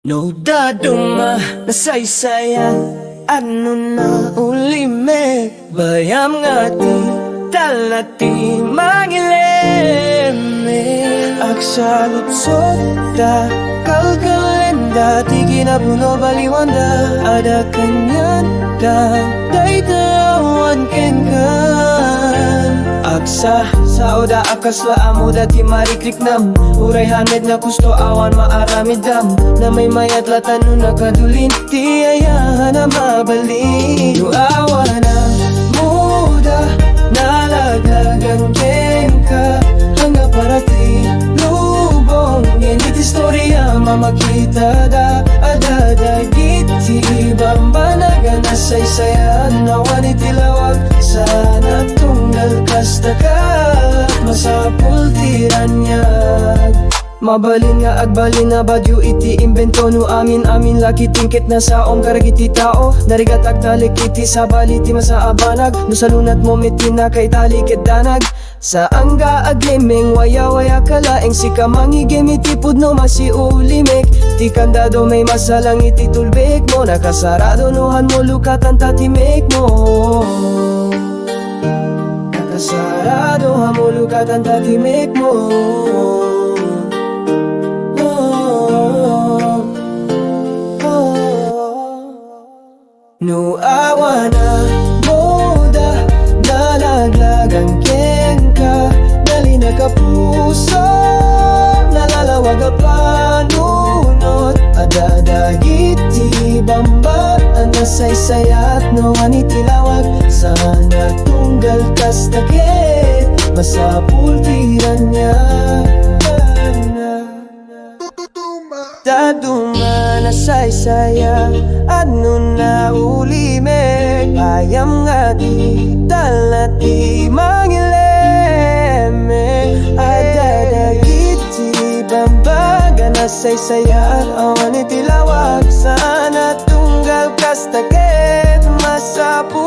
No daduma nasaysayan Ano na ulime Bayam nga ti Talati mangileme Aksalutsot da Kalkalenda Ti kinapuno baliwanda. Ada kanyan da Daytawan kenkan. Aksa sa oda akas la amo dati marikrik nam. Uray haned na gusto awan maaramid dam. Na may mayat latano na kadulin Di ayahan na mabalik Yung awa na muda Nalaglagan ka. Hangga para ti lubong Ganit istorya mamakita da Mabalin nga agbalin na badyo iti imbento no amin amin laki tingkit na sa om karagiti tao. Narigat agtalik iti sa baliti masaabanag No salunat mo miti na kay talikit danag. Sa angga aglimeng waya waya kalaeng si kamangigim iti pudno masiulimik Ti kandado may masalang iti tulbik mo. Nakasarado nuhan mo lukatan tatimik mo. Nakasarado hamulukatan tatimik mo No awa na moda Nalaglagang kengka Dali na kapuso Nalalawag a panunot. Adadagiti bamba Ang nasaysayat no anitilawag Sana tunggal kastakit Masapultiran niya Daduma na saysaya Ano na ulimek Ayam nga di Talati mangileme. Adadagiti Bambaga na saysaya Awan itilawag Sana tunggal kastakit Masapultiran niya